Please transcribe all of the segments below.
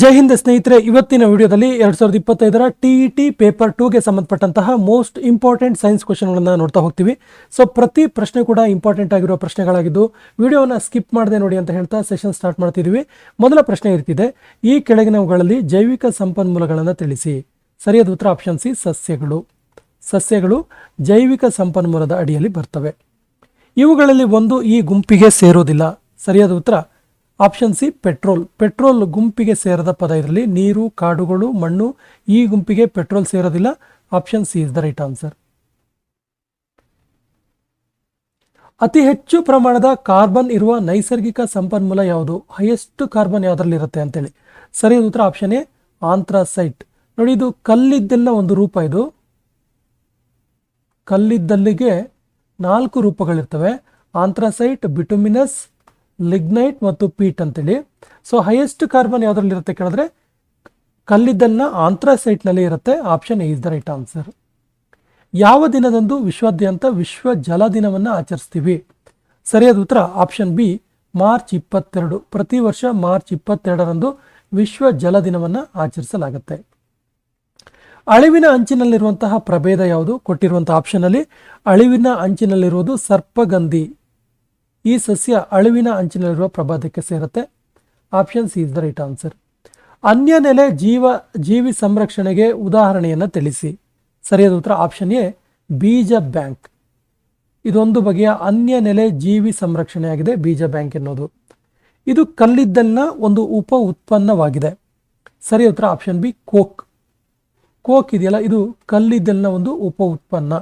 ಜೈ ಹಿಂದ್ ಸ್ನೇಹಿತರೆ, ಇವತ್ತಿನ ವಿಡಿಯೋದಲ್ಲಿ ಎರಡ್ ಸಾವಿರದ ಇಪ್ಪತ್ತೈದರ ಟಿ ಇ ಟಿ ಪೇಪರ್ ಟೂಗೆ ಸಂಬಂಧಪಟ್ಟಂತಹ ಮೋಸ್ಟ್ ಇಂಪಾರ್ಟೆಂಟ್ ಸೈನ್ಸ್ ಕ್ವಶನ್ಗಳನ್ನ ನೋಡ್ತಾ ಹೋಗ್ತೀವಿ. ಸೊ ಪ್ರತಿ ಪ್ರಶ್ನೆ ಕೂಡ ಇಂಪಾರ್ಟೆಂಟ್ ಆಗಿರೋ ಪ್ರಶ್ನೆಗಳಾಗಿದ್ದು ವಿಡಿಯೋನ ಸ್ಕಿಪ್ ಮಾಡದೆ ನೋಡಿ ಅಂತ ಹೇಳ್ತಾ ಸೆಷನ್ ಸ್ಟಾರ್ಟ್ ಮಾಡ್ತಿದ್ದೀವಿ ಮೊದಲ ಪ್ರಶ್ನೆ ಇರ್ತಿದೆ ಈ ಕೆಳಗಿನವುಗಳಲ್ಲಿ ಜೈವಿಕ ಸಂಪನ್ಮೂಲಗಳನ್ನು ತಿಳಿಸಿ. ಸರಿಯಾದ ಉತ್ತರ ಆಪ್ಷನ್ ಸಿ, ಸಸ್ಯಗಳು. ಸಸ್ಯಗಳು ಜೈವಿಕ ಸಂಪನ್ಮೂಲದ ಅಡಿಯಲ್ಲಿ ಬರ್ತವೆ. ಇವುಗಳಲ್ಲಿ ಒಂದು ಈ ಗುಂಪಿಗೆ ಸೇರೋದಿಲ್ಲ. ಸರಿಯಾದ ಉತ್ತರ ಆಪ್ಷನ್ ಸಿ ಪೆಟ್ರೋಲ್ ಪೆಟ್ರೋಲ್ ಗುಂಪಿಗೆ ಸೇರದ ಪದ ಇದರಲ್ಲಿ ನೀರು, ಕಾಡುಗಳು, ಮಣ್ಣು, ಈ ಗುಂಪಿಗೆ petrol ಸೇರೋದಿಲ್ಲ. Option C is the right answer ಅತಿ ಹೆಚ್ಚು ಪ್ರಮಾಣದ ಕಾರ್ಬನ್ ಇರುವ ನೈಸರ್ಗಿಕ ಸಂಪನ್ಮೂಲ ಯಾವುದು? ಹೈಯೆಸ್ಟ್ ಕಾರ್ಬನ್ ಯಾವುದರಲ್ಲಿ ಇರುತ್ತೆ ಅಂತೇಳಿ. ಸರಿಯಾದ ಉತ್ತರ ಆಪ್ಷನ್ ಎ ಆಂಥ್ರಾಸೈಟ್ ನೋಡಿ, ಇದು ಕಲ್ಲಿದ್ದೆಲ್ಲ ಒಂದು ರೂಪ ಇದು. ಕಲ್ಲಿದ್ದಲ್ಲಿಗೆ ನಾಲ್ಕು ರೂಪಗಳಿರ್ತವೆ. ಆಂಥ್ರಾಸೈಟ್ ಬಿಟುಮಿನಸ್ ಲಿಗ್ನೈಟ್ ಮತ್ತು ಪೀಟ್ ಅಂತೇಳಿ. ಸೊ ಹೈಯೆಸ್ಟ್ ಕಾರ್ಬನ್ ಯಾವುದ್ರಲ್ಲಿ ಇರುತ್ತೆ ಕೇಳಿದ್ರೆ, ಕಲ್ಲಿದ್ದಲಿನ ಆಂಥ್ರಾಸೈಟ್ನಲ್ಲಿ ಇರುತ್ತೆ. Option is the right answer ಯಾವ ದಿನದಂದು ವಿಶ್ವಾದ್ಯಂತ ವಿಶ್ವ ಜಲ ದಿನವನ್ನು ಆಚರಿಸ್ತೀವಿ? ಸರಿಯಾದ ಉತ್ತರ ಆಪ್ಷನ್ ಬಿ ಮಾರ್ಚ್ ಇಪ್ಪತ್ತೆರಡು. ಪ್ರತಿ ವರ್ಷ ಮಾರ್ಚ್ ಇಪ್ಪತ್ತೆರಡರಂದು ವಿಶ್ವ ಜಲ ದಿನವನ್ನು ಆಚರಿಸಲಾಗುತ್ತೆ. ಅಳಿವಿನ ಅಂಚಿನಲ್ಲಿರುವಂತಹ ಪ್ರಭೇದ ಯಾವುದು? ಕೊಟ್ಟಿರುವಂತಹ ಆಪ್ಷನಲ್ಲಿ ಅಳಿವಿನ ಅಂಚಿನಲ್ಲಿರುವುದು ಸರ್ಪಗಂಧಿ. ಈ ಸಸ್ಯ ಅಳಿವಿನ ಅಂಚಿನಲ್ಲಿರುವ ಪ್ರಭೇದಕ್ಕೆ ಸೇರುತ್ತೆ. Option C is the right answer. ಅನ್ಯ ನೆಲೆ ಜೀವ, ಜೀವಿ ಸಂರಕ್ಷಣೆಗೆ ಉದಾಹರಣೆಯನ್ನು ತಿಳಿಸಿ. ಸರಿಯಾದ ಉತ್ತರ ಆಪ್ಷನ್ ಎ, ಬೀಜ ಬ್ಯಾಂಕ್. ಇದೊಂದು ಬಗೆಯ ಅನ್ಯ ನೆಲೆ ಜೀವಿ ಸಂರಕ್ಷಣೆಯಾಗಿದೆ ಬೀಜ ಬ್ಯಾಂಕ್ ಎನ್ನುವುದು. ಇದು ಕಲ್ಲಿದ್ದಲಿನ ಒಂದು ಉಪ ಉತ್ಪನ್ನವಾಗಿದೆ. ಸರಿಯಾದ ಉತ್ತರ ಆಪ್ಷನ್ ಬಿ, ಕೋಕ್. ಕೋಕ್ ಇದೆಯಲ್ಲ, ಇದು ಕಲ್ಲಿದ್ದಲಿನ ಒಂದು ಉಪ ಉತ್ಪನ್ನ.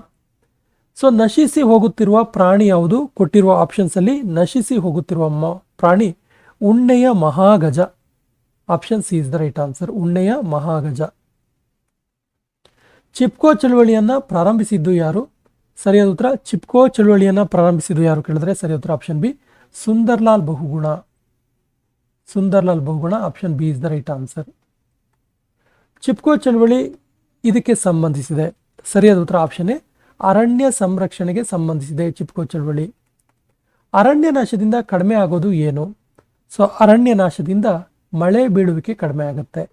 ಸೊ ನಶಿಸಿ ಹೋಗುತ್ತಿರುವ ಪ್ರಾಣಿ ಯಾವುದು? ಕೊಟ್ಟಿರುವ ಆಪ್ಷನ್ಸ್ ಅಲ್ಲಿ ನಶಿಸಿ ಹೋಗುತ್ತಿರುವ ಮ- ಪ್ರಾಣಿ ಉಣ್ಣೆಯ ಮಹಾಗಜ. Option C is the right answer ಉಣ್ಣೆಯ ಮಹಾಗಜ. ಚಿಪ್ಕೋ ಚಳುವಳಿಯನ್ನ ಪ್ರಾರಂಭಿಸಿದ್ದು ಯಾರು? ಸರಿಯಾದ ಉತ್ತರ, ಚಿಪ್ಕೋ ಚಳುವಳಿಯನ್ನ ಪ್ರಾರಂಭಿಸಿದ್ದು ಯಾರು ಕೇಳಿದ್ರೆ ಸರಿಯಾದ ಉತ್ತರ option B Sunderlal Bahuguna. Sunderlal Bahuguna option B is the right answer Chipko ಚಳುವಳಿ ಇದಕ್ಕೆ ಸಂಬಂಧಿಸಿದೆ. ಸರಿಯಾದ ಉತ್ತರ ಆಪ್ಷನ್ ಎ ಅರಣ್ಯ ಸಂರಕ್ಷಣೆಗೆ ಸಂಬಂಧಿಸಿದೆ ಚಿಪ್ಕೋ ಚಳವಳಿ ಅರಣ್ಯ ನಾಶದಿಂದ ಕಡಿಮೆ ಆಗೋದು ಏನು? ಸೊ, ಅರಣ್ಯ ನಾಶದಿಂದ ಮಳೆ ಬೀಳುವಿಕೆ ಕಡಿಮೆ ಆಗುತ್ತೆ.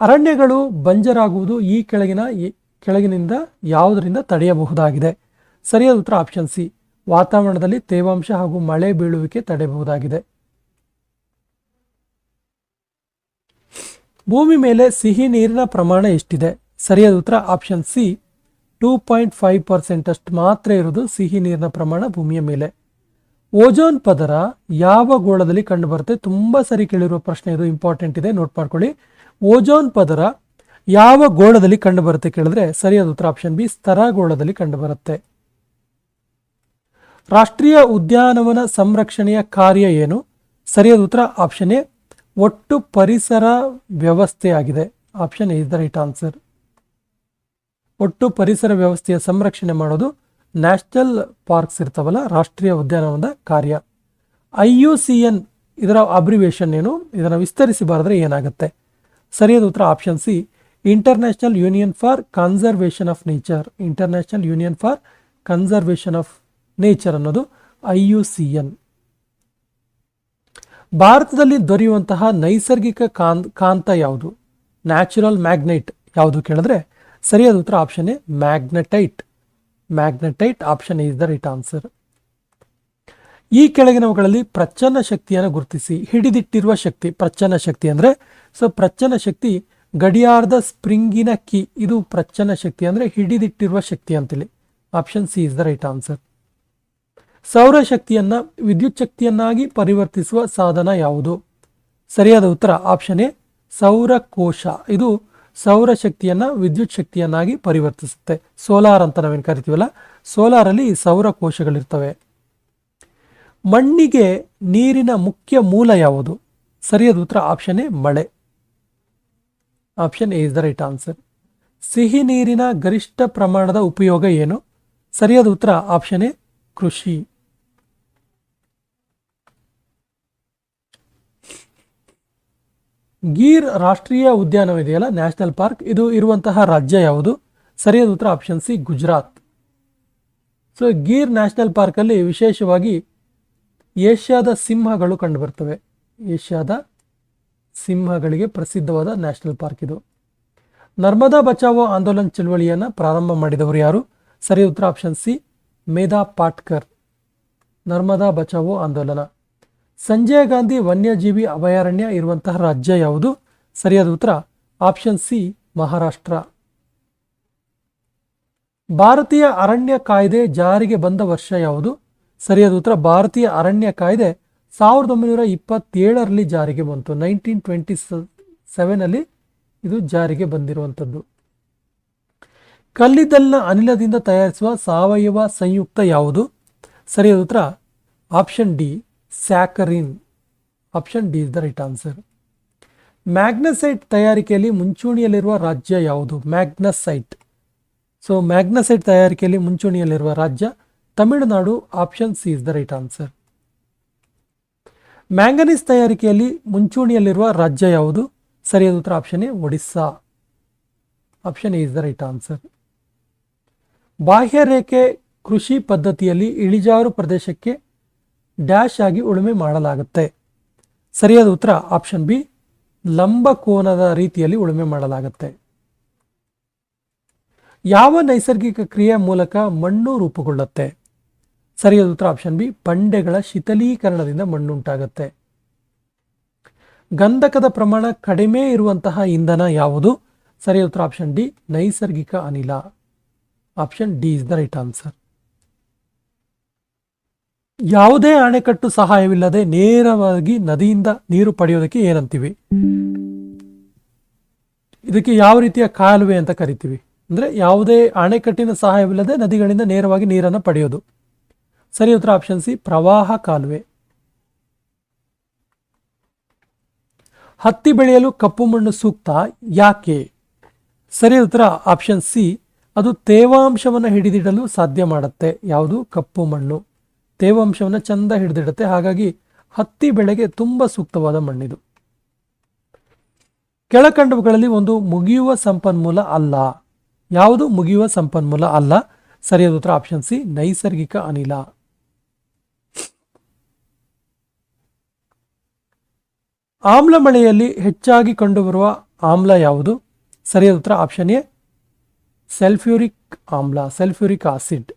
ಅರಣ್ಯಗಳು ಬಂಜರಾಗುವುದು ಈ ಕೆಳಗಿನ ಕೆಳಗಿನಿಂದ ಯಾವುದರಿಂದ ತಡೆಯಬಹುದಾಗಿದೆ? ಸರಿಯಾದ ಉತ್ತರ ಆಪ್ಷನ್ ಸಿ. ವಾತಾವರಣದಲ್ಲಿ ತೇವಾಂಶ ಹಾಗೂ ಮಳೆ ಬೀಳುವಿಕೆ ತಡೆಯಬಹುದಾಗಿದೆ. ಭೂಮಿ ಮೇಲೆ ಸಿಹಿ ನೀರಿನ ಪ್ರಮಾಣ ಎಷ್ಟಿದೆ? ಸರಿಯಾದ ಉತ್ತರ option C two point five percent ಅಷ್ಟು ಮಾತ್ರ ಇರೋದು ಸಿಹಿ ನೀರಿನ ಪ್ರಮಾಣ ಭೂಮಿಯ ಮೇಲೆ. ಓಜೋನ್ ಪದರ ಯಾವ ಗೋಳದಲ್ಲಿ ಕಂಡುಬರುತ್ತೆ? ತುಂಬಾ ಸರಿ ಕೇಳಿರುವ ಪ್ರಶ್ನೆ ಇದು ಇಂಪಾರ್ಟೆಂಟ್ ಇದೆ ನೋಟ್ ಮಾಡ್ಕೊಳ್ಳಿ. ಓಜೋನ್ ಪದರ ಯಾವ ಗೋಳದಲ್ಲಿ ಕಂಡುಬರುತ್ತೆ ಕೇಳಿದ್ರೆ ಸರಿಯಾದ ಉತ್ತರ ಆಪ್ಷನ್ ಬಿ ಸ್ತರಗೋಳದಲ್ಲಿ ಕಂಡುಬರುತ್ತೆ. ರಾಷ್ಟ್ರೀಯ ಉದ್ಯಾನವನ ಸಂರಕ್ಷಣೆಯ ಕಾರ್ಯ ಏನು? ಸರಿಯಾದ ಉತ್ತರ ಆಪ್ಷನ್ ಎ ಒಟ್ಟು ಪರಿಸರ ವ್ಯವಸ್ಥೆಯಾಗಿದೆ. Option A is the right answer ಒಟ್ಟು ಪರಿಸರ ವ್ಯವಸ್ಥೆಯ ಸಂರಕ್ಷಣೆ ಮಾಡೋದು ನ್ಯಾಷನಲ್ ಪಾರ್ಕ್ಸ್ ಇರ್ತಾವಲ್ಲ, ರಾಷ್ಟ್ರೀಯ ಉದ್ಯಾನವನದ ಕಾರ್ಯ. ಐ ಯು ಸಿ ಎನ್ ಇದರ ಅಬ್ರಿವೇಷನ್ ಏನು? ಇದನ್ನು ವಿಸ್ತರಿಸಿ ಬಾರದ್ರೆ ಏನಾಗುತ್ತೆ? ಸರಿಯಾದ ಉತ್ತರ option C International Union for Conservation of Nature International Union for Conservation of Nature ಅನ್ನೋದು ಐ ಯು ಸಿ ಎನ್ ಭಾರತದಲ್ಲಿ ದೊರೆಯುವಂತಹ ನೈಸರ್ಗಿಕ ಕಾಂತ ಯಾವುದು? ನ್ಯಾಚುರಲ್ ಮ್ಯಾಗ್ನೈಟ್ ಯಾವುದು ಕೇಳಿದ್ರೆ ಸರಿಯಾದ ಉತ್ತರ option A magnetite magnetite option is the right answer ಈ ಕೆಳಗಿನವುಗಳಲ್ಲಿ ಪ್ರಚನ್ನ ಶಕ್ತಿಯನ್ನು ಗುರುತಿಸಿ ಹಿಡಿದಿಟ್ಟಿರುವ ಶಕ್ತಿ ಪ್ರಚನ್ನ ಶಕ್ತಿ ಅಂದ್ರೆ ಸೊ ಪ್ರಚನ್ನ ಶಕ್ತಿ ಗಡಿಯಾರದ ಸ್ಪ್ರಿಂಗಿನ ಕಿ, ಇದು ಪ್ರಚನ್ನ ಶಕ್ತಿ ಅಂದ್ರೆ ಹಿಡಿದಿಟ್ಟಿರುವ ಶಕ್ತಿ ಅಂತೇಳಿ option C is the right answer ಸೌರಶಕ್ತಿಯನ್ನ ವಿದ್ಯುತ್ ಶಕ್ತಿಯನ್ನಾಗಿ ಪರಿವರ್ತಿಸುವ ಸಾಧನ ಯಾವುದು? ಸರಿಯಾದ ಉತ್ತರ ಆಪ್ಷನ್ ಎ ಸೌರಕೋಶ. ಇದು ಸೌರಶಕ್ತಿಯನ್ನ ವಿದ್ಯುತ್ ಶಕ್ತಿಯನ್ನಾಗಿ ಪರಿವರ್ತಿಸುತ್ತೆ. ಸೋಲಾರ್ ಅಂತ ನಾವೇನು ಕರಿತೀವಲ್ಲ? ಸೋಲಾರ್ ಅಲ್ಲಿ ಸೌರ ಕೋಶಗಳಿರ್ತವೆ. ಮಣ್ಣಿಗೆ ನೀರಿನ ಮುಖ್ಯ ಮೂಲ ಯಾವುದು? ಸರಿಯಾದ ಉತ್ತರ ಆಪ್ಷನ್ ಎ ಮಳೆ. Option A is the right answer ಸಿಹಿ ನೀರಿನ ಗರಿಷ್ಠ ಪ್ರಮಾಣದ ಉಪಯೋಗ ಏನು? ಸರಿಯಾದ ಉತ್ತರ ಆಪ್ಷನ್ ಎ ಕೃಷಿ. ಗೀರ್ ರಾಷ್ಟ್ರೀಯ ಉದ್ಯಾನವಿದೆಯಲ್ಲ? National park. ಇದು ಇರುವಂತಹ ರಾಜ್ಯ ಯಾವುದು? ಸರಿಯಾದ ಉತ್ತರ option C, Gujarat. So Gir national ಪಾರ್ಕಲ್ಲಿ ವಿಶೇಷವಾಗಿ ಏಷ್ಯಾದ ಸಿಂಹಗಳು ಕಂಡುಬರ್ತವೆ. ಏಷ್ಯಾದ ಸಿಂಹಗಳಿಗೆ ಪ್ರಸಿದ್ಧವಾದ ನ್ಯಾಷನಲ್ ಪಾರ್ಕ್ ಇದು. ನರ್ಮದಾ ಬಚಾವೋ ಆಂದೋಲನ್ ಚಳವಳಿಯನ್ನು ಪ್ರಾರಂಭ ಮಾಡಿದವರು ಯಾರು? ಸರಿ ಉತ್ತರ ಆಪ್ಷನ್ ಸಿ, ಮೇಧಾ ಪಾಟ್ಕರ್. ನರ್ಮದಾ ಬಚಾವೋ ಆಂದೋಲನ. ಸಂಜಯ್ ಗಾಂಧಿ ವನ್ಯಜೀವಿ ಅಭಯಾರಣ್ಯ ಇರುವಂತಹ ರಾಜ್ಯ ಯಾವುದು? ಸರಿಯಾದ ಉತ್ತರ, ಆಪ್ಷನ್ ಸಿ, ಮಹಾರಾಷ್ಟ್ರ. ಭಾರತೀಯ ಅರಣ್ಯ ಕಾಯ್ದೆ ಜಾರಿಗೆ ಬಂದ ವರ್ಷ ಯಾವುದು? ಸರಿಯಾದ ಉತ್ತರ, ಭಾರತೀಯ ಅರಣ್ಯ ಕಾಯ್ದೆ ಸಾವಿರದ ಒಂಬೈನೂರ ಇಪ್ಪತ್ತೇಳರಲ್ಲಿ ಜಾರಿಗೆ ಬಂತು. ನೈನ್ಟೀನ್ ಟ್ವೆಂಟಿ ಸೆವೆನಲ್ಲಿ ಇದು ಜಾರಿಗೆ ಬಂದಿರುವಂಥದ್ದು. ಕಲ್ಲಿದ್ದಲಿನ ಅನಿಲದಿಂದ ತಯಾರಿಸುವ ಸಾವಯವ ಸಂಯುಕ್ತ ಯಾವುದು? ಸರಿಯಾದ ಉತ್ತರ, option D saccharin. Option D is the right answer magnesite ತಯಾರಿಕೆಯಲ್ಲಿ ಮುಂಚೂಣಿಯಲ್ಲಿರುವ ರಾಜ್ಯ ಯಾವುದು? ಮ್ಯಾಗ್ನಸೈಟ್. ಸೊ ಮ್ಯಾಗ್ನಸೈಟ್ ತಯಾರಿಕೆಯಲ್ಲಿ ಮುಂಚೂಣಿಯಲ್ಲಿರುವ ರಾಜ್ಯ Tamil Nadu. Option C is the right answer manganese ತಯಾರಿಕೆಯಲ್ಲಿ ಮುಂಚೂಣಿಯಲ್ಲಿರುವ ರಾಜ್ಯ ಯಾವುದು? ಸರಿಯಾದ ಉತ್ತರ option A, Odisha. Option A is the right answer ಬಾಹ್ಯರೇಖೆ ಕೃಷಿ ಪದ್ಧತಿಯಲ್ಲಿ ಇಳಿಜಾರು ಪ್ರದೇಶಕ್ಕೆ ಡ್ಯಾಶ್ ಆಗಿ ಉಳುಮೆ ಮಾಡಲಾಗುತ್ತೆ. ಸರಿಯಾದ ಉತ್ತರ ಆಪ್ಷನ್ ಬಿ, ಲಂಬ ಕೋನದ ರೀತಿಯಲ್ಲಿ ಉಳುಮೆ ಮಾಡಲಾಗುತ್ತೆ. ಯಾವ ನೈಸರ್ಗಿಕ ಕ್ರಿಯೆಯ ಮೂಲಕ ಮಣ್ಣು ರೂಪುಗೊಳ್ಳುತ್ತೆ? ಸರಿಯಾದ ಉತ್ತರ ಆಪ್ಷನ್ ಬಿ, ಬಂಡೆಗಳ ಶಿಥಲೀಕರಣದಿಂದ ಮಣ್ಣುಂಟಾಗುತ್ತೆ. ಗಂಧಕದ ಪ್ರಮಾಣ ಕಡಿಮೆ ಇರುವಂತಹ ಇಂಧನ ಯಾವುದು? ಸರಿಯಾದ ಉತ್ತರ ಆಪ್ಷನ್ ಡಿ, ನೈಸರ್ಗಿಕ ಅನಿಲ. Option D is the right answer. ಯಾವುದೇ ಅಣೆಕಟ್ಟು ಸಹಾಯವಿಲ್ಲದೆ ನೇರವಾಗಿ ನದಿಯಿಂದ ನೀರು ಪಡೆಯೋದಕ್ಕೆ ಏನಂತೀವಿ? ಇದಕ್ಕೆ ಯಾವ ರೀತಿಯ ಕಾಲುವೆ ಅಂತ ಕರಿತೀವಿ? ಅಂದ್ರೆ ಯಾವುದೇ ಅಣೆಕಟ್ಟಿನ ಸಹಾಯವಿಲ್ಲದೆ ನದಿಗಳಿಂದ ನೇರವಾಗಿ ನೀರನ್ನು ಪಡೆಯೋದು. ಸರಿ, ಉತ್ತರ ಆಪ್ಷನ್ ಸಿ, ಪ್ರವಾಹ ಕಾಲುವೆ. ಹತ್ತಿ ಬೆಳೆಯಲು ಕಪ್ಪು ಮಣ್ಣು ಸೂಕ್ತ ಯಾಕೆ? ಸರಿ, ಉತ್ತರ ಆಪ್ಷನ್ ಸಿ, ಅದು ತೇವಾಂಶವನ್ನು ಹಿಡಿದಿಡಲು ಸಾಧ್ಯ ಮಾಡುತ್ತೆ. ಯಾವುದು? ಕಪ್ಪು ಮಣ್ಣು. ತೇವಾಂಶವನ್ನು ಚಂದ ಹಿಡಿದಿಡುತ್ತೆ. ಹಾಗಾಗಿ ಹತ್ತಿ ಬೆಳೆಗೆ ತುಂಬ ಸೂಕ್ತವಾದ ಮಣ್ಣಿದು. ಕೆಳಕಂಡವುಗಳಲ್ಲಿ ಒಂದು ಮುಗಿಯುವ ಸಂಪನ್ಮೂಲ ಅಲ್ಲ. ಯಾವುದು? ಮುಗಿಯುವ ಸಂಪನ್ಮೂಲ ಅಲ್ಲ. ಸರಿಯಾದ ಉತ್ತರ ಆಪ್ಷನ್ ಸಿ ನೈಸರ್ಗಿಕ ಅನಿಲ. ಆಮ್ಲ ಮಳೆಯಲ್ಲಿ ಹೆಚ್ಚಾಗಿ ಕಂಡುಬರುವ ಆಮ್ಲ ಯಾವುದು? ಸರಿಯಾದ ಉತ್ತರ ಆಪ್ಷನ್ ಎ ಸೆಲ್ಫ್ಯೂರಿಕ್ ಆಮ್ಲ, ಸೆಲ್ಫ್ಯೂರಿಕ್ ಆಸಿಡ್.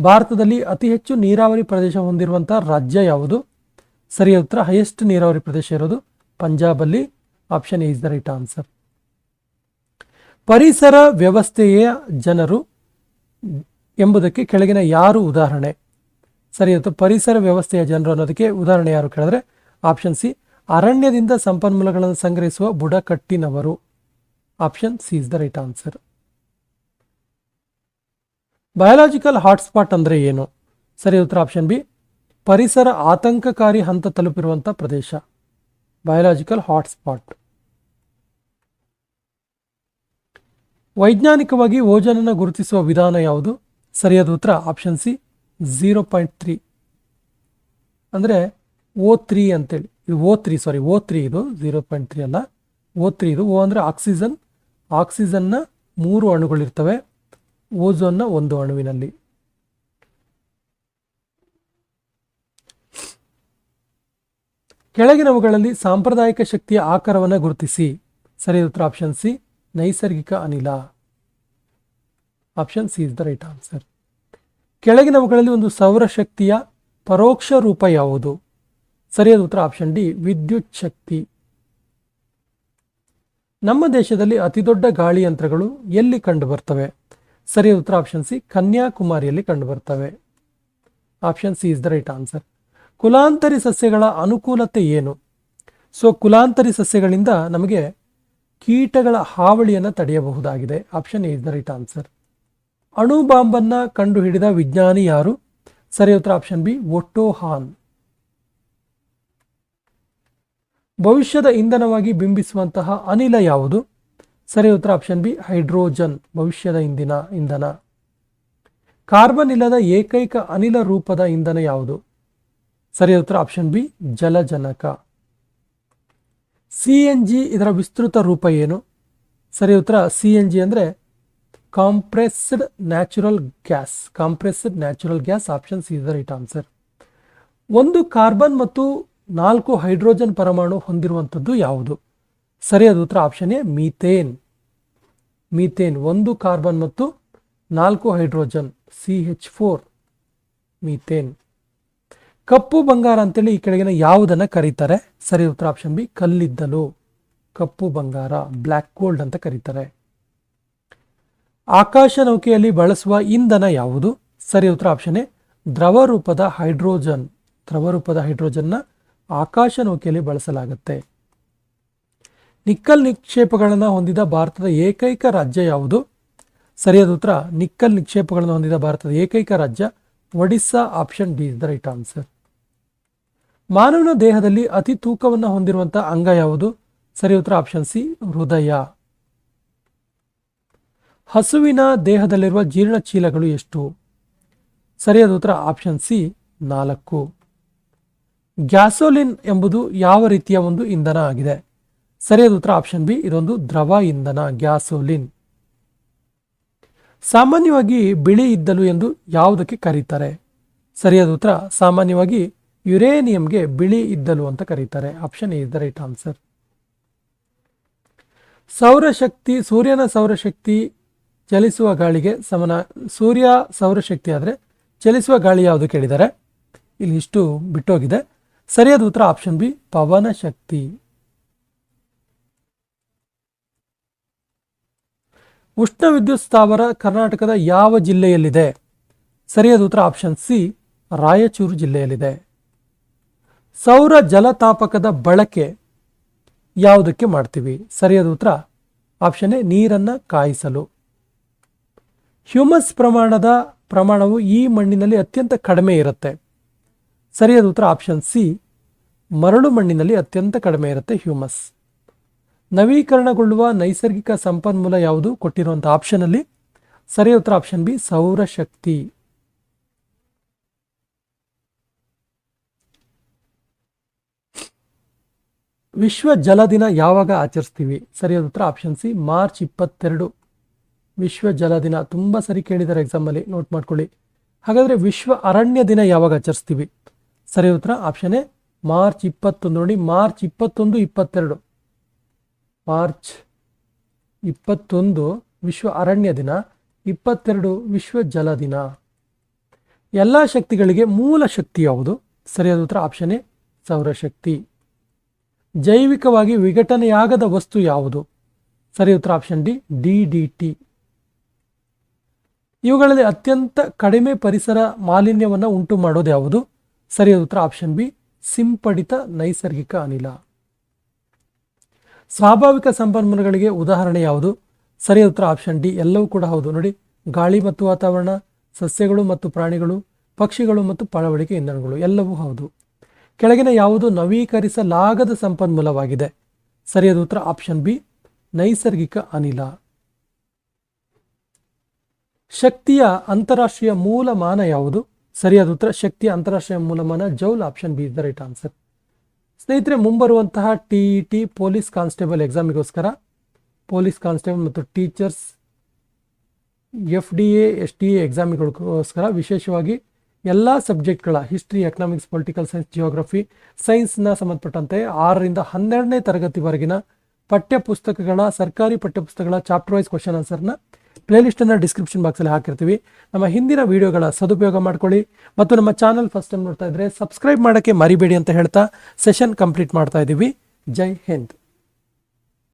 ಭಾರತದಲ್ಲಿ ಅತಿ ಹೆಚ್ಚು ನೀರಾವರಿ ಪ್ರದೇಶ ಹೊಂದಿರುವಂಥ ರಾಜ್ಯ ಯಾವುದು? ಸರಿಯಾದ ಉತ್ತರ ಹೈಯೆಸ್ಟ್ ನೀರಾವರಿ ಪ್ರದೇಶ ಇರೋದು ಪಂಜಾಬಲ್ಲಿ. Option A is the right answer ಪರಿಸರ ವ್ಯವಸ್ಥೆಯ ಜನರು ಎಂಬುದಕ್ಕೆ ಕೆಳಗಿನ ಯಾರು ಉದಾಹರಣೆ? ಸರಿಯಾದ ಪರಿಸರ ವ್ಯವಸ್ಥೆಯ ಜನರು ಅನ್ನೋದಕ್ಕೆ ಉದಾಹರಣೆ ಯಾರು ಕೇಳಿದ್ರೆ? ಆಪ್ಷನ್ ಸಿ ಅರಣ್ಯದಿಂದ ಸಂಪನ್ಮೂಲಗಳನ್ನು ಸಂಗ್ರಹಿಸುವ ಬುಡಕಟ್ಟಿನವರು. Option C is the right answer biological hotspot ಅಂದರೆ ಏನು? ಸರಿ, ಉತ್ತರ ಆಪ್ಷನ್ ಬಿ ಪರಿಸರ ಆತಂಕಕಾರಿ ಹಂತ ತಲುಪಿರುವಂಥ ಪ್ರದೇಶ. ಬಯಾಲಜಿಕಲ್ ಹಾಟ್ಸ್ಪಾಟ್ ವೈಜ್ಞಾನಿಕವಾಗಿ ಓಜನನ್ನು ಗುರುತಿಸುವ ವಿಧಾನ ಯಾವುದು? ಸರಿಯಾದ ಉತ್ತರ. Option C zero point three ಅಂದರೆ ಓ ತ್ರೀ ಅಂತೇಳಿ. ಇದು O three sorry O three ಇದು ಝೀರೋ ಪಾಯಿಂಟ್ ತ್ರೀ ಅಲ್ಲ. ಓ ತ್ರೀ ಇದು ಓ ಅಂದರೆ ಆಕ್ಸಿಜನ್ ಆಕ್ಸಿಜನ್ನ ಮೂರು ಅಣುಗಳಿರ್ತವೆ. ಓಝೋನ್ನ ಒಂದು ಅಣುವಿನಲ್ಲಿ. ಕೆಳಗಿನವುಗಳಲ್ಲಿ ಸಾಂಪ್ರದಾಯಿಕ ಶಕ್ತಿಯ ಆಕಾರವನ್ನು ಗುರುತಿಸಿ. ಸರಿಯಾದ ಉತ್ತರ ಆಪ್ಷನ್ ಸಿ ನೈಸರ್ಗಿಕ ಅನಿಲ. Option C is the right answer ಕೆಳಗಿನವುಗಳಲ್ಲಿ ಒಂದು ಸೌರಶಕ್ತಿಯ ಪರೋಕ್ಷ ರೂಪ ಯಾವುದು? ಸರಿಯಾದ ಉತ್ತರ ಆಪ್ಷನ್ ಡಿ ವಿದ್ಯುತ್ ಶಕ್ತಿ. ನಮ್ಮ ದೇಶದಲ್ಲಿ ಅತಿದೊಡ್ಡ ಗಾಳಿ ಯಂತ್ರಗಳು ಎಲ್ಲಿ ಕಂಡುಬರ್ತವೆ? ಸರಿಯಾದ ಉತ್ತರ ಆಪ್ಷನ್ ಸಿ ಕನ್ಯಾಕುಮಾರಿಯಲ್ಲಿ ಕಂಡುಬರ್ತವೆ. Option C is the right answer ಕುಲಾಂತರಿ ಸಸ್ಯಗಳ ಅನುಕೂಲತೆ ಏನು? ಸೊ ಕುಲಾಂತರಿ ಸಸ್ಯಗಳಿಂದ ನಮಗೆ ಕೀಟಗಳ ಹಾವಳಿಯನ್ನು ತಡೆಯಬಹುದಾಗಿದೆ. Option A is the right answer ಅಣು ಬಾಂಬನ್ನ ಕಂಡುಹಿಡಿದ ವಿಜ್ಞಾನಿ ಯಾರು? ಸರಿ, ಉತ್ತರ ಆಪ್ಷನ್ ಬಿ ಒಟ್ಟೋ ಹಾನ್. ಭವಿಷ್ಯದ ಇಂಧನವಾಗಿ ಬಿಂಬಿಸುವಂತಹ ಅನಿಲ ಯಾವುದು? ಸರಿ ಉತ್ತರ ಆಪ್ಷನ್ ಬಿ, ಹೈಡ್ರೋಜನ್, ಭವಿಷ್ಯದ ಇಂದಿನ ಇಂಧನ. ಕಾರ್ಬನ್ ಇಲ್ಲದ ಏಕೈಕ ಅನಿಲ ರೂಪದ ಇಂಧನ ಯಾವುದು? ಸರಿ ಉತ್ತರ ಆಪ್ಷನ್ ಬಿ, ಜಲಜನಕ. ಸಿ ಎನ್ ಜಿ ಇದರ ವಿಸ್ತೃತ ರೂಪ ಏನು? ಸರಿ ಉತ್ತರ ಸಿ ಎನ್ ಜಿ ಅಂದರೆ compressed natural gas compressed natural gas option C the right answer ಒಂದು ಕಾರ್ಬನ್ ಮತ್ತು ನಾಲ್ಕು ಹೈಡ್ರೋಜನ್ ಪರಮಾಣು ಹೊಂದಿರುವಂಥದ್ದು ಯಾವುದು? ಸರಿಯಾದ ಉತ್ತರ ಆಪ್ಷನ್ ಎ, ಮೀಥೇನ್. ಮೀಥೇನ್ ಒಂದು ಕಾರ್ಬನ್ ಮತ್ತು ನಾಲ್ಕು hydrogen, C H four, methane. ಕಪ್ಪು ಬಂಗಾರ ಅಂತೇಳಿ ಈ ಕೆಳಗಿನ ಯಾವುದನ್ನು ಕರೀತಾರೆ? ಸರಿ ಉತ್ತರ ಆಪ್ಷನ್ ಬಿ, ಕಲ್ಲಿದ್ದಲು. ಕಪ್ಪು ಬಂಗಾರ, ಬ್ಲ್ಯಾಕ್ ಗೋಲ್ಡ್ ಅಂತ ಕರೀತಾರೆ. ಆಕಾಶ ನೌಕೆಯಲ್ಲಿ ಬಳಸುವ ಇಂಧನ ಯಾವುದು? ಸರಿ ಉತ್ತರ ಆಪ್ಷನ್ ಎ ದ್ರವ ರೂಪದ ಹೈಡ್ರೋಜನ್. ದ್ರವ ರೂಪದ ಹೈಡ್ರೋಜನ್ನ ಆಕಾಶ ನೌಕೆಯಲ್ಲಿ ಬಳಸಲಾಗುತ್ತೆ. ನಿಕ್ಕಲ್ ನಿಕ್ಷೇಪಗಳನ್ನು ಹೊಂದಿದ ಭಾರತದ ಏಕೈಕ ರಾಜ್ಯ ಯಾವುದು? ಸರಿಯಾದ ಉತ್ತರ, ನಿಕ್ಕಲ್ ನಿಕ್ಷೇಪಗಳನ್ನು ಹೊಂದಿದ ಭಾರತದ ಏಕೈಕ ರಾಜ್ಯ Odisha option D is the right answer. ಮಾನವನ ದೇಹದಲ್ಲಿ ಅತಿ ತೂಕವನ್ನು ಹೊಂದಿರುವಂತಹ ಅಂಗ ಯಾವುದು? ಸರಿ ಉತ್ತರ, ಆಪ್ಷನ್ ಸಿ, ಹೃದಯ. ಹಸುವಿನ ದೇಹದಲ್ಲಿರುವ ಜೀರ್ಣ ಚೀಲಗಳು ಎಷ್ಟು? ಸರಿಯಾದ ಉತ್ತರ, ಆಪ್ಷನ್ ಸಿ, ನಾಲ್ಕು. ಗ್ಯಾಸೋಲಿನ್ ಎಂಬುದು ಯಾವ ರೀತಿಯ ಒಂದು ಇಂಧನ ಆಗಿದೆ? ಸರಿಯಾದ ಉತ್ತರ ಆಪ್ಷನ್ ಬಿ ಇದೊಂದು ದ್ರವ ಇಂಧನ ಗ್ಯಾಸೋಲಿನ್ ಸಾಮಾನ್ಯವಾಗಿ ಬಿಳಿ ಇದ್ದಲು ಎಂದು ಯಾವುದಕ್ಕೆ ಕರೀತಾರೆ? ಸರಿಯಾದ ಉತ್ತರ, ಸಾಮಾನ್ಯವಾಗಿ ಯುರೇನಿಯಂಗೆ ಬಿಳಿ ಇದ್ದಲು ಅಂತ ಕರೀತಾರೆ. Option is the right answer ಸೌರಶಕ್ತಿ ಸೂರ್ಯನ ಸೌರಶಕ್ತಿ ಚಲಿಸುವ ಗಾಳಿಗೆ ಸಮನ, ಸೂರ್ಯ ಸೌರಶಕ್ತಿ ಆದರೆ ಚಲಿಸುವ ಗಾಳಿ ಯಾವುದು ಕೇಳಿದ್ದಾರೆ ಇಲ್ಲಿ ಇಷ್ಟು ಬಿಟ್ಟೋಗಿದೆ. ಸರಿಯಾದ ಉತ್ತರ ಆಪ್ಷನ್ ಬಿ ಪವನ ಶಕ್ತಿ. ಉಷ್ಣ ವಿದ್ಯುತ್ ಸ್ಥಾವರ ಕರ್ನಾಟಕದ ಯಾವ ಜಿಲ್ಲೆಯಲ್ಲಿದೆ? ಸರಿಯಾದ ಉತ್ತರ ಆಪ್ಷನ್ ಸಿ ರಾಯಚೂರು ಜಿಲ್ಲೆಯಲ್ಲಿದೆ. ಸೌರ ಜಲತಾಪಕದ ಬಳಕೆ ಯಾವುದಕ್ಕೆ ಮಾಡ್ತೀವಿ? ಸರಿಯಾದ ಉತ್ತರ ಆಪ್ಷನ್ ಎ ನೀರನ್ನು ಕಾಯಿಸಲು. ಹ್ಯೂಮಸ್ ಪ್ರಮಾಣದ ಪ್ರಮಾಣವು ಈ ಮಣ್ಣಿನಲ್ಲಿ ಅತ್ಯಂತ ಕಡಿಮೆ ಇರುತ್ತೆ. ಸರಿಯಾದ ಉತ್ತರ ಆಪ್ಷನ್ ಸಿ ಮರಳು ಮಣ್ಣಿನಲ್ಲಿ ಅತ್ಯಂತ ಕಡಿಮೆ ಇರುತ್ತೆ ಹ್ಯೂಮಸ್. ನವೀಕರಣಗೊಳ್ಳುವ ನೈಸರ್ಗಿಕ ಸಂಪನ್ಮೂಲ ಯಾವುದು? ಕೊಟ್ಟಿರುವಂಥ ಆಪ್ಷನಲ್ಲಿ ಸರಿಯಾದ ಉತ್ತರ ಆಪ್ಷನ್ ಬಿ ಸೌರಶಕ್ತಿ ವಿಶ್ವ ಜಲ ದಿನ ಯಾವಾಗ ಆಚರಿಸ್ತೀವಿ? ಸರಿಯಾದ ಉತ್ತರ ಆಪ್ಷನ್ ಸಿ ಮಾರ್ಚ್ ಇಪ್ಪತ್ತೆರಡು. ವಿಶ್ವ ಜಲ ದಿನ. ತುಂಬ ಸರಿ ಕೇಳಿದ್ದಾರೆ ಎಕ್ಸಾಮಲ್ಲಿ ನೋಟ್ ಮಾಡ್ಕೊಳ್ಳಿ. ಹಾಗಾದರೆ ವಿಶ್ವ ಅರಣ್ಯ ದಿನ ಯಾವಾಗ ಆಚರಿಸ್ತೀವಿ? ಸರಿಯಾದ ಉತ್ತರ ಆಪ್ಷನ್ ಎ ಮಾರ್ಚ್ ಇಪ್ಪತ್ತೊಂದು ನೋಡಿ. ಮಾರ್ಚ್ ಇಪ್ಪತ್ತೊಂದು, ಇಪ್ಪತ್ತೆರಡು. ಮಾರ್ಚ್ ಇಪ್ಪತ್ತೊಂದು ವಿಶ್ವ ಅರಣ್ಯ ದಿನ, ಇಪ್ಪತ್ತೆರಡು ವಿಶ್ವ ಜಲ ದಿನ. ಎಲ್ಲ ಶಕ್ತಿಗಳಿಗೆ ಮೂಲ ಶಕ್ತಿ ಯಾವುದು? ಸರಿಯಾದ ಉತ್ತರ ಆಪ್ಷನ್ ಎ ಸೌರಶಕ್ತಿ ಜೈವಿಕವಾಗಿ ವಿಘಟನೆಯಾಗದ ವಸ್ತು ಯಾವುದು? ಸರಿ ಉತ್ತರ option D D D T. ಇವುಗಳಲ್ಲಿ ಅತ್ಯಂತ ಕಡಿಮೆ ಪರಿಸರ ಮಾಲಿನ್ಯವನ್ನು ಉಂಟು ಮಾಡೋದು ಯಾವುದು? ಸರಿಯಾದ ಉತ್ತರ ಆಪ್ಷನ್ ಬಿ, ಸಿಂಪಡಿತ ನೈಸರ್ಗಿಕ ಅನಿಲ. ಸ್ವಾಭಾವಿಕ ಸಂಪನ್ಮೂಲಗಳಿಗೆ ಉದಾಹರಣೆ ಯಾವುದು? ಸರಿ ಉತ್ತರ ಆಪ್ಷನ್ ಡಿ ಎಲ್ಲವೂ ಕೂಡ ಹೌದು. ನೋಡಿ, ಗಾಳಿ ಮತ್ತು ವಾತಾವರಣ, ಸಸ್ಯಗಳು ಮತ್ತು ಪ್ರಾಣಿಗಳು, ಪಕ್ಷಿಗಳು ಮತ್ತು ಪಳವಳಿಕೆ ಇಂಧನಗಳು, ಎಲ್ಲವೂ ಹೌದು. ಕೆಳಗಿನ ಯಾವುದು? ನವೀಕರಿಸಲಾಗದ ಸಂಪನ್ಮೂಲವಾಗಿದೆ. ಸರಿಯಾದ ಉತ್ತರ ಆಪ್ಷನ್ ಬಿ ನೈಸರ್ಗಿಕ ಅನಿಲ. ಶಕ್ತಿಯ ಅಂತಾರಾಷ್ಟ್ರೀಯ ಮೂಲಮಾನ ಯಾವುದು? ಸರಿಯಾದ ಉತ್ತರ, ಶಕ್ತಿಯ ಅಂತಾರಾಷ್ಟ್ರೀಯ ಮೂಲಮಾನ, joule option B is the right answer ಸ್ನೇಹಿತರೆ, ಮುಂಬರುವಂತಹ T E T police constable ಎಕ್ಸಾಮಿಗೋಸ್ಕರ police constable ಮತ್ತು teachers F D A S T A ಎಕ್ಸಾಮಿಗಳಿಗೋಸ್ಕರ ವಿಶೇಷವಾಗಿ ಎಲ್ಲ ಸಬ್ಜೆಕ್ಟ್ಗಳ history economics political science geography ಸೈನ್ಸ್ನ ಸಂಬಂಧಪಟ್ಟಂತೆ ಆರರಿಂದ ಹನ್ನೆರಡನೇ ತರಗತಿವರೆಗಿನ ಪಠ್ಯಪುಸ್ತಕಗಳ ಸರ್ಕಾರಿ ಪಠ್ಯಪುಸ್ತಕಗಳ ಚಾಪ್ಟರ್ ವೈಸ್ ಕ್ವಶನ್ ಆನ್ಸರ್ನ ಪ್ಲೇಲಿಸ್ಟನ್ನು ಡಿಸ್ಕ್ರಿಪ್ಷನ್ ಬಾಕ್ಸಲ್ಲಿ ಹಾಕಿರ್ತೀವಿ. ನಮ್ಮ ಹಿಂದಿನ ವಿಡಿಯೋಗಳ ಸದುಪಯೋಗ ಮಾಡ್ಕೊಳ್ಳಿ. ಮತ್ತು ನಮ್ಮ ಚಾನಲ್ ಫಸ್ಟ್ ಟೈಮ್ ನೋಡ್ತಾ ಇದ್ದರೆ ಸಬ್ಸ್ಕ್ರೈಬ್ ಮಾಡೋಕ್ಕೆ ಮರಿಬೇಡಿ ಅಂತ ಹೇಳ್ತಾ ಸೆಷನ್ ಕಂಪ್ಲೀಟ್ ಮಾಡ್ತಾ ಇದ್ದೀವಿ ಜೈ ಹಿಂದ್.